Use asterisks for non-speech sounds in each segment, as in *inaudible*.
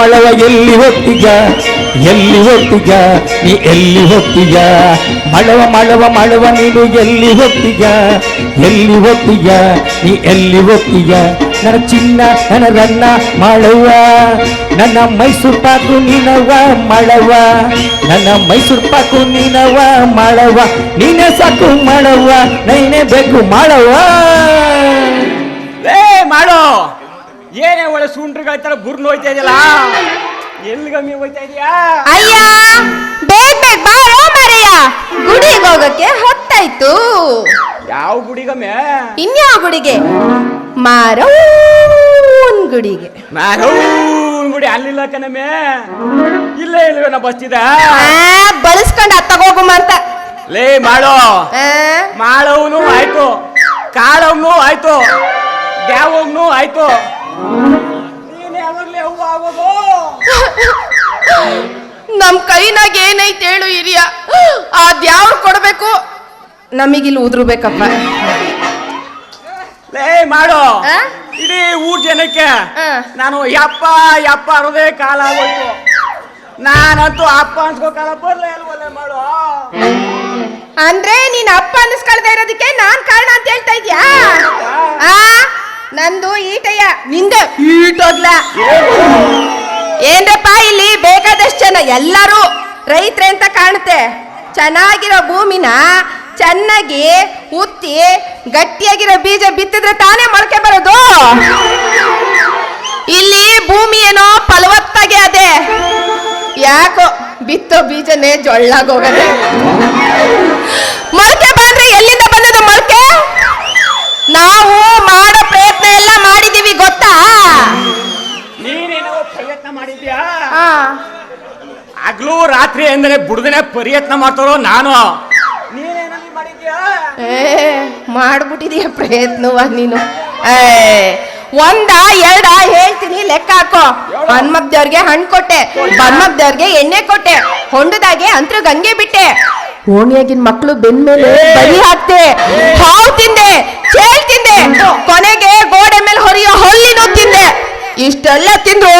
ಮಳವ ಎಲ್ಲಿ ಹೊತ್ತಿಗ? ಎಲ್ಲಿ ಹೊತ್ತಿಗ? ನೀ ಎಲ್ಲಿ ಹೊತ್ತಿಗ? ಮಳವ ಮಳವ ಮಳವ ನೀನು ಎಲ್ಲಿ ಹೊತ್ತಿಗ? ಎಲ್ಲಿ ಹೊತ್ತಿಗ? ನೀ ಎಲ್ಲಿ ಹೊತ್ತಿಗ? ನನ್ನ ಚಿನ್ನ, ನನ್ನ ರನ್ನ ಮಳವ ನನ್ನ ಮೈಸೂರು ಪಾಕು ನೀನವ ಮಳವ ನನ್ನ ಮೈಸೂರು ಪಾಕು ನೀನವ ಮಳವ ನೀನೇ ಸಾಕು ಮಳವ ನೀನೇ ಬೇಕು ಮಾಡವ್ವ ಏನೇ ಒಳ್ಳೆ ಸುಂಟ್ರಿಗಳ ಬುರ್ನು ಹೋಯ್ತಾ ಇದೆಯಲ್ಲ? ಎಲ್ಲಿಗಮ್ಮಿ ಹೋಯ್ತಾ ಇದೆಯಾ? ಅಯ್ಯ ಬೇಗ ಬೇಗ ಬಾರೋ ಮಾರಯ್ಯ. ಗುಡಿಗೆ ಹೋಗಕ್ಕೆ ಹೊತ್ತಾಯ್ತು. ಯಾವ ಗುಡಿಗಮ್ಮೆ ಇನ್ಯಾವ ಗುಡಿಗೆ? ಮಾರವನ್ ಗುಡಿಗೆ. ಮ್ಯಾರೂನ್ ಗುಡಿ ಅಲ್ಲಿಲ್ಲ ಕಣಮ್ಮೆ. ಇಲ್ಲೇ ಇಲ್ವೇನ ಬಸ್ತಿದ ಬಳಸ್ಕೊಂಡ್ ಅತ್ತಗೋಗು ಅಂತ ಲೇ ಮಾಡೋ. ಮಾಡವನು ಆಯ್ತು. ಕಾಳವನು ಆಯ್ತು. ದ್ಯಾವವ್ನು ಆಯ್ತು. ನಮ್ ಕೈನಾಗ ಏನೈತೆ ಹೇಳು ಹಿರಿಯ. ಆ ದ್ಯಾವ್ರು ಕೊಡ್ಬೇಕು. ನಮಗಿಲ್ಲಿ ಉದ್ರಬೇಕಪ್ಪ. ಲೇ ಮಾಡೋ? ಇಡೀ ಊರ್ ಜನಕ್ಕೆ ನಾನು ಯಪ್ಪ ಯಪ್ಪ ಅನ್ನೋದೇ ಕಾಲ ಆಗೋಯ್ತು. ನಾನಂತೂ ಅಪ್ಪ ಅನ್ಸ್ಕೋ ಕಾಲ ಬರ್ಲೇ ಅಲ್ವಲ್ಲ ಮಾಡೋ. ಅಂದ್ರೆ ನೀನ್ ಅಪ್ಪ ಅನ್ನಿಸ್ಕೊಳ್ತಾ ಇರೋದಕ್ಕೆ ನಾನ್ ಕಾರಣ ಅಂತ ಹೇಳ್ತಾ ಇದ್ಯಾ? ನಂದು ಈಟಯ್ಯ ನಿಂದ ಈಟೋಗ್ಲ ಏನ್ರಪ್ಪ ಇಲ್ಲಿ ಬೇಕಾದಷ್ಟು ಜನ? ಎಲ್ಲರೂ ರೈತ್ರೆ ಅಂತ ಕಾಣುತ್ತೆ. ಚೆನ್ನಾಗಿರೋ ಭೂಮಿನ ಚೆನ್ನಾಗಿ ಉತ್ತಿ ಗಟ್ಟಿಯಾಗಿರೋ ಬೀಜ ಬಿತ್ತಿದ್ರೆ ತಾನೇ ಮೊಳಕೆ ಬರೋದು. ಇಲ್ಲಿ ಭೂಮಿ ಏನೋ ಫಲವತ್ತಾಗೆ ಅದೇ. ಯಾಕೋ ಬಿತ್ತೋ ಬೀಜನೇ ಜೊಳ್ಳಾಗೋಗದೆ. ಮೊಳಕೆ ಬಂದ್ರೆ ಎಲ್ಲಿಂದ ಬಂದದ ಮೊಳಕೆ? ನಾವು ಮಾಡೋ ಎಲ್ಲ ಮಾಡಿದೀವಿ ಗೊತ್ತಾ? ನೀನೇನೋ ಪ್ರಯತ್ನ ಮಾಡಿದ್ಯಾ ಆಗ್ಲೂ ಹಗ್ಲು ರಾತ್ರಿ ಅಂದ್ರೆ ಬುಡ್ದನೆ ಪ್ರಯತ್ನ ಮಾಡ್ತಾರೋ ನಾನು? ನೀನೇನಲ್ಲಿ ಮಾಡಿದ್ಯಾ ಏ ಮಾಡ್ಬಿಟ್ಟಿದೀಯ ಪ್ರಯತ್ನವ ನೀನು. ಏ ಒಂದ ಎರಡ ಹೇಳ್ತೀನಿ ಲೆಕ್ಕ ಹಾಕೋ. ಬನ್ಮಬ್ದವ್ರಿಗೆ ಹಣ್ಣು ಕೊಟ್ಟೆ ಬನ್ಮಬ್ದವ್ರಿಗೆ ಎಣ್ಣೆ ಕೊಟ್ಟೆ ಹೊಂಡದಾಗೆ ಅಂತರ ಗಂಗೆ ಬಿಟ್ಟೆ. ಓಣಿಯಾಗಿನ ಮಕ್ಕಳು ಬೆನ್ಮೇಲೆ ಬರಿ ಹಾಕ್ತೆ ಹಾವು ತಿಂದೆ ಚೇಳ್ ತಿಂದೆ ಕೊನೆಗೆ ಗೋಡೆ ಮೇಲೆ ಹೊರಿಯೋ ಹೊಲ್ಲಿನೂ ತಿಂದೆ. ಇಷ್ಟೆಲ್ಲ ತಿಂದ್ರು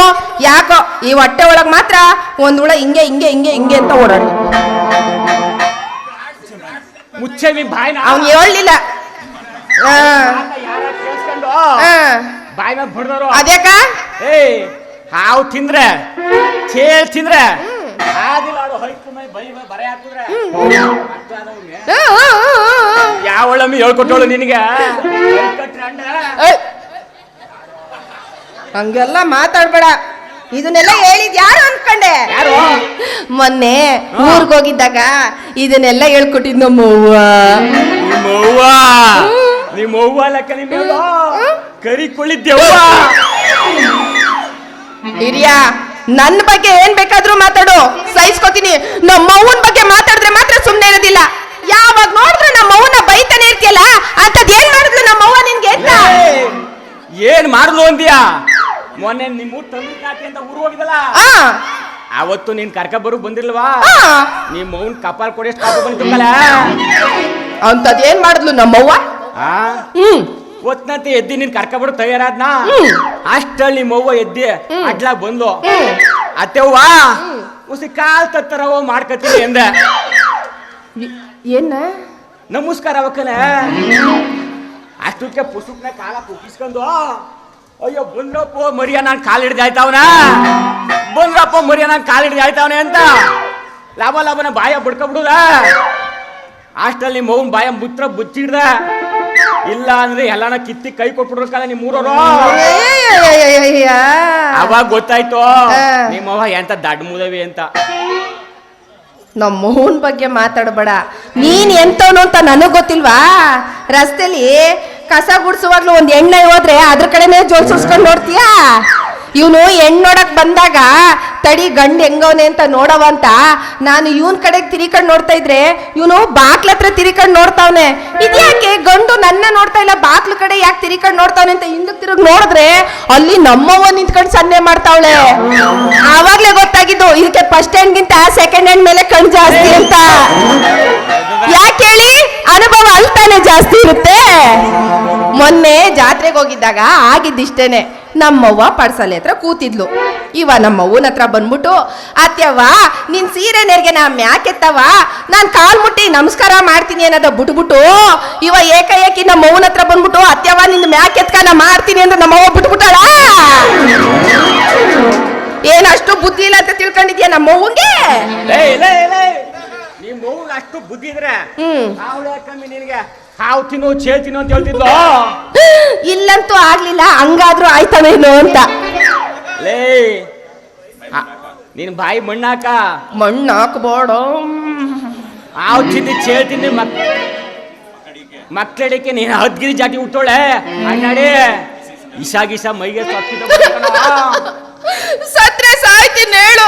ಯಾಕೋ ಈ ಹೊಟ್ಟೆ ಒಳಗ್ ಮಾತ್ರ ಒಂದ್ ಹುಳ ಹಿಂಗೆ ಹಿಂಗೆ ಹಿಂಗೆ ಹಿಂಗೆ ಅಂತ ಓಡಾಡಿ ಮುಚ್ಚೆ ನಿನ್ ಬಾಯ್ನ. ಅವ್ನ್ ಹೇಳಲಿಲ್ಲ. ಮೇಲೆ ಅದ್ಯಾಕ? ಹಾವು ತಿಂದ್ರೆ ಚೇಳ್ ತಿಂದ್ರೆ ಮೈ ಬೈ ಬರೆ ಹಾಕಿದ್ರೆ ಅರ್ಥ ಆದವ್ನಿಗೆ. ಹ್ಮ್, ಹ್ಮ್, ಹ್ಮ್, ಹ್ಮ್. ಯಾವ ಹೇಳ್ಕೊಟ್ಟವಳು ನಿನಗೆ. ಹಂಗೆಲ್ಲ ಮಾತಾಡ್ಬೇಡ. ಇದನ್ನೆಲ್ಲ ಹೇಳಿದ್ ಯಾರು ಅನ್ಕೊಂಡೆ? ಯಾರು? ಮೊನ್ನೆ ಊರ್ಗ್ ಹೋಗಿದ್ದಾಗ ಇದನ್ನೆಲ್ಲ ಹೇಳ್ಕೊಟ್ಟಿದ್ ನಮ್ಮ ನಿಮ್ಮವ್ವ. ನಿಮ್ಮ ಅವ್ವ ನಿಮ್ಮ ಅವ್ವ ಲೆಕ್ಕ ನಿಮ್ಮ ಅವ್ವ. ಕರಿ ಕೊಳ್ಳಿದ್ದೆವ್ವ ಹಿರಿಯ ನನ್ನ ಬಗ್ಗೆ ಏನ್ ಬೇಕಾದ್ರೂ ಮಾತಾಡು. ಸಹಿಸ್ಕೋತೀನಿ. ನಮ್ಮ ಅವ್ವನ್ ಬಗ್ಗೆ ಮಾತಾಡಿದ್ರೆ ಮಾತ್ರ ಸುಮ್ನೆ ಇರೋದಿಲ್ಲ. ಯಾವಾಗ ನೋಡಿದ್ರೆ ನಮ್ಮ ಮೌನ ಬೈತಾನೆ ಇರ್ತಿಯಲ್ಲ ಅಂತದ್ ಏನ್ ಮಾಡಿದ್ಲು ನಮ್ಮ ಅವ್ವ ನಿನ್ಗೆ ಅಂತ? ಏನ್ ಮಾಡಿದ್ಲು ಅಂದ್ಯಾ? ಮೊನ್ನೆ ನಿಮ್ಮ ಊರ್ ತಂದೆ ಕಾಟಿ ಅಂತ ಊರು ಹೋಗಿದಲ್ಲ ಅವತ್ತು ನೀನ್ ಕರ್ಕ ಬರು ಬಂದಿಲ್ವಾ ನಿಮ್ ನಿಮ್ಮ ಅವ್ನ್ ಕಪಾಲ್ ಕೊಡಿ ಕಾಪು ಅಂತದ್ ಏನ್ ಮಾಡಿದ್ಲು ನಮ್ಮವ್ವ ಹ್ಮ್. ಒತ್ನಂತೆ ಎದ್ದಿ ನೀನ್ ಕರ್ಕೊಬಿಡು ತಯಾರಾದ್ನ. ಅಷ್ಟಲ್ಲಿ ನಿಮ್ಮ ಅವ್ವ ಎದ್ದಿ ಅಡ್ಲಾಗ ಬಂದ್ಲು. ಅತ್ತೆವ್ವ ಉಸಿ ಕಾಲ್ ತತ್ತರವ ಮಾಡ್ಕತ್ತೀನಿ ಎಂದ. ಏನ? ನಮಸ್ಕಾರ ಅವಕ್ಕನ ಅಷ್ಟಕ್ಕೆ ಪುಸ್ತಕನ ಕಾಲ ಕುಗ್ಗಿಸ್ಕೊಂಡು ಅಯ್ಯೋ ಬಂದ್ರಪ್ಪ ಮರಿಯ ನಾನು ಕಾಲ್ ಹಿಡ್ದು ಆಯ್ತಾವನ? ಬಂದ್ರಪ್ಪ ಮರಿಯ ನಾನು ಕಾಲ್ ಹಿಡ್ದು ಆಯ್ತಾವನೆ ಅಂತ. ಲಾಭ ಲಾಭನ ಬಾಯ ಬಿಡ್ಕೊಬಿಡುದ. ಅಷ್ಟಲ್ಲಿ ನಿಮ್ಮ ಮೌನ್ ಬಾಯ ಮುತ್ರ ಬುಚ್ಚಿಡ್ದ. ಇಲ್ಲ ಅಂದ್ರೆ ಎಲ್ಲಾನ ಕಿತ್ತಿ ಕೈ ಕೊಟ್ಬಿಡ್ಬೇಕಲ್ಲ ನಿಮ್ ಊರವರು. ಅವಾಗ ಗೊತ್ತಾಯ್ತು. ನಿಮ್ಮವ ನಿಮ್ಮವ್ವ ಎಂತ ದಡ್ ಮುದವಿ ಅಂತ. ನಮ್ಮ ಮೋಹನ್ ಬಗ್ಗೆ ಮಾತಾಡಬೇಡ. ನೀನ್ ಎಂತವನು ಅಂತ ನನಗ್ ಗೊತ್ತಿಲ್ವಾ? ರಸ್ತೆಲಿ ಕಸ ಗುಡ್ಸುವಾಗ್ಲೂ ಒಂದ್ ಎಣ್ಣೆ ಹೋದ್ರೆ ಅದ್ರ ಕಡೆನೆ ಜೋಡ್ಸಿಸ್ಕೊಂಡ್ ನೋಡ್ತೀಯಾ? ಇವನು ಹೆಣ್ಣು ನೋಡಕ್ ಬಂದಾಗ, ತಡಿ ಗಂಡು ಹೆಂಗವನೆ ಅಂತ ನೋಡವ ಅಂತ, ನಾನು ಇವನ್ ಕಡೆಗೆ ತಿರಿಕಂಡ್ ನೋಡ್ತಾ ಇದ್ರೆ, ಇವನು ಬಾಕ್ಲ ಹತ್ರ ತಿರಿಕಂಡ್ ನೋಡ್ತಾವನೆ. ಇದ್ಯಾಕೆ ಗಂಡು ನನ್ನ ನೋಡ್ತಾ ಇಲ್ಲ, ಬಾಕ್ಲ ಕಡೆ ಯಾಕೆ ತಿರಿಕಂಡ್ ನೋಡ್ತಾವನೆ ಅಂತ ಹಿಂದಕ್ ತಿರುಗ್ ನೋಡಿದ್ರೆ, ಅಲ್ಲಿ ನಮ್ಮವ್ವ ನಿಂತ್ಕೊಂಡು ಸನ್ನೆ ಮಾಡ್ತಾವಳೆ. ಆವಾಗ್ಲೇ ಗೊತ್ತಾಗಿದ್ದು, ಇದಕ್ಕೆ ಫಸ್ಟ್ ಹ್ಯಾಂಡ್ ಗಿಂತ ಸೆಕೆಂಡ್ ಹ್ಯಾಂಡ್ ಮೇಲೆ ಕಣ್ ಜಾಸ್ತಿ ಅಂತ. ಯಾಕೆ ಹೇಳಿ? ಅನುಭವ ಅಲ್ತಾನೆ ಜಾಸ್ತಿ ಇರುತ್ತೆ. ಮೊನ್ನೆ ಜಾತ್ರೆಗೆ ಹೋಗಿದ್ದಾಗ, ಆಗಿದ್ದಿಷ್ಟೇನೆ. ನಮ್ಮವ್ವ ಪಡ್ಸಲೆ ಹತ್ರ ಕೂತಿದ್ಲು. ಇವ ನಮ್ಮವ್ವನ ಹತ್ರ ಬಂದ್ಬಿಟ್ಟು ಅತ್ಯವ್ವ ನಿನ್ ಸೀರೆ ನೆರಿಗೆ ನಾ ಮ್ಯಾಕೆತ್ತವ ನಾನ್ ಕಾಲ್ ಮುಟ್ಟಿ ನಮಸ್ಕಾರ ಮಾಡ್ತೀನಿ ಅನ್ನೋದ ಬಿಟ್ಬಿಟ್ಟು ಇವ ಏಕಾಏಕಿ ನಮ್ಮವ್ವನ ಹತ್ರ ಬಂದ್ಬಿಟ್ಟು ಅತ್ಯವ್ವ ನಿನ್ ಮ್ಯಾಕೆತ್ಕ ನಾ ಮಾಡ್ತೀನಿ ಅಂದ್ರೆ ನಮ್ಮವ್ವ ಬಿಟ್ಬಿಟ್ಟಳ? ಏನಷ್ಟು ಬುದ್ಧಿ ಇಲ್ಲ ಅಂತ ತಿಳ್ಕೊಂಡಿದ್ಯಾ ನಮ್ಮವ್ವಂಗೆ? ಅಷ್ಟು ಬುದ್ಧಿ ಇದ್ರೆ ಕಮ್ಮಿ ನಿನಗೆ. ಹಾವು ತಿನ್ನು ಚೇ ತಿನ್ನು ಅಂತ ಹೇಳ್ತಿದ್ಲು? *gasps* ಇಲ್ಲಂತೂ ಆಗ್ಲಿಲ್ಲ ಹಂಗಾದ್ರೂ ಆಯ್ತಾನೇನು ಅಂತ. ಲೇ ಆ, ನಿನ್ ಬಾಯಿ ಮಣ್ಣಾಕ? ಮಣ್ಣು ಹಾಕ್ಬೋಡ ಹಾವು ತಿಂದು ಚೇ ತಿಂದು ಮಕ್ ಮಕ್ಕಳಿಗೆ ನೀನು ಹದ್ಗಿರಿ ಜಾತಿ ಹುಟ್ಟೋಳೆ? ಅಣ್ಣಾಡಿ ಇಶಾ ಗಿಶಾ ಮೈಗೆ ಸೊಕ್ಕಿದ ಸತ್ರೆ ಸಾಯ್ತೀನಿ ಹೇಳು.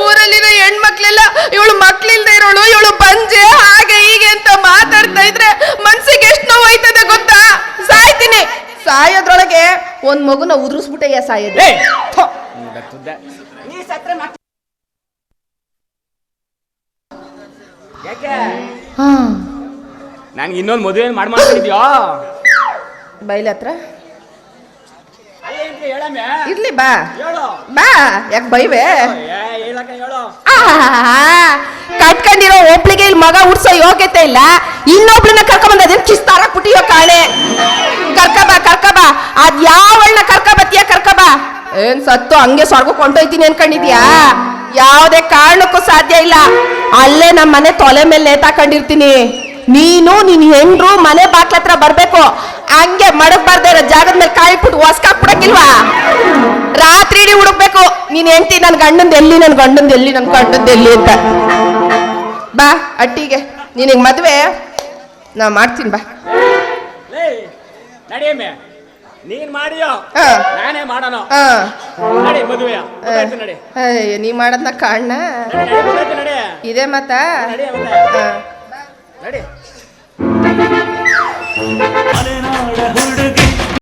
ಊರಲ್ಲಿರೋ ಹೆಣ್ಮಕ್ಳೆಲ್ಲ ಇವಳು ಮಕ್ಳಿಲ್ದೆ ಇರೋಳು ಇವಳು ಬಂಜೆ ಹಾಗೆ ಹೀಗೆ ಅಂತ ಮಾತಾಡ್ತಾ ಇದ್ರೆ ಮನ್ಸಿಗೆ ಎಷ್ಟು ನೋವಾಯ್ತದೆ ಗೊತ್ತಾ ಸಾಯ್ತೀನಿ ಸಾಯೋದ್ರೊಳಗೆ ಒಂದ್ ಮಗುನ ಉದುರಿಸ್ಬಿಟ್ಟಯ್ಯ ಸಾಯೋದು ಏ ಥು. ನೀ ಸತ್ರೆ ಮಕ್ ಯಾಕೆ? ಹಾ. ನನ್ಗೆ ಇನ್ನೊಂದು ಮದುವೆ ಮಾಡಿ ಮಾಡ್ಕೊಂಡಿದ್ಯೋ? ಬೈಲ್ ಹತ್ರ? ಅಲ್ಲೇ ಅಂತ ಹೇಳಮ್ಮೆ ಇರ್ಲಿ ಬಾ. ಹೇಳು. ಬಾ. ಯಾಕೆ ಬೈವೆ? ಏ ಹೇಳಕ್ಕ ಹೇಳು. ಆಹಾಹಾಹಾ. ಕಟ್ಕೊಂಡಿರೋ ಒಪ್ಲಿಗೆ ಇಲ್ಲಿ ಮಗ ಉಡ್ಸೋ ಯೋಗ್ಯತೆ ಇಲ್ಲ. ಇನ್ನೊಬ್ಳನ್ನ ಕರ್ಕೊಂಬಂದ ಅದೇನ್ ಕಿಸ್ತಾರಕ್ ಪುಟಿಯೋ ಕಾಳೆ. ಕರ್ಕಬ ಕರ್ಕಬ. ಅದ್ ಯಾವಳನ್ನ ಕರ್ಕಬತ್ತೀಯ ಕರ್ಕಬ? ಏನ್ ಸತ್ತು, ಹಂಗೆ ಸ್ವರ್ಗಕ್ಕೆ ಕೊಂಡೊಯ್ತೀನಿ ಅನ್ಕೊಂಡಿದ್ಯಾ? ಯಾವುದೇ ಕಾರಣಕ್ಕೂ ಸಾಧ್ಯ ಇಲ್ಲ. ಅಲ್ಲೇ ನಮ್ಮ ಮನೆ ತೊಲೆ ಮೇಲೆ ನೇತಾಕೊಂಡಿರ್ತೀನಿ ನೀನು, ನಿನ್ ಹೆಂಡ್ರು ಮನೆ ಬಾಕ್ಲ ಹತ್ರ ಬರ್ಬೇಕು. ಹಂಗೆ ಮಡಗ್ಬಾರ್ದೇ ಇರೋ ಜಾಗದ ಮೇಲೆ ಕಾಯಿಬಿಟ್ಟು ಹೊಸ್ಕಾಕ್ಬಿಡಕ್ಕಿಲ್ವಾ ರಾತ್ರಿ ಇಡೀ ಹುಡುಕ್ಬೇಕು. ನೀನ್ ಹೆಂಡ್ತಿ ನನ್ ಗಂಡಂದ್ ಎಲ್ಲಿ, ನನ್ ಗಂಡಂದ್ ಎಲ್ಲಿ, ನನ್ ಗಂಡಂದ್ ಎಲ್ಲಿ ಅಂತ. ಬಾ, ಅಟ್ಟಿಗೆ. ನಿನಗ್ ಮದ್ವೆ? ನಾ ಮಾಡ್ತೀನಿ ಬಾ. ನಡಿಯಮ್ಮೆ ನೀನ್ ಮಾಡಿಯೋ? ಹಾ. ನಾನೇ ಮಾಡೋಣ ಹಾ. ನಡಿ ಮದುವೆ ನಡಿ. ಅಯ್ಯ, ನೀ ಮಾಡದ್ನ ಕಾಣ್ಣ ಇದೆ ಮತ್ತ? ನಡಿ ಹುಡುಗಿ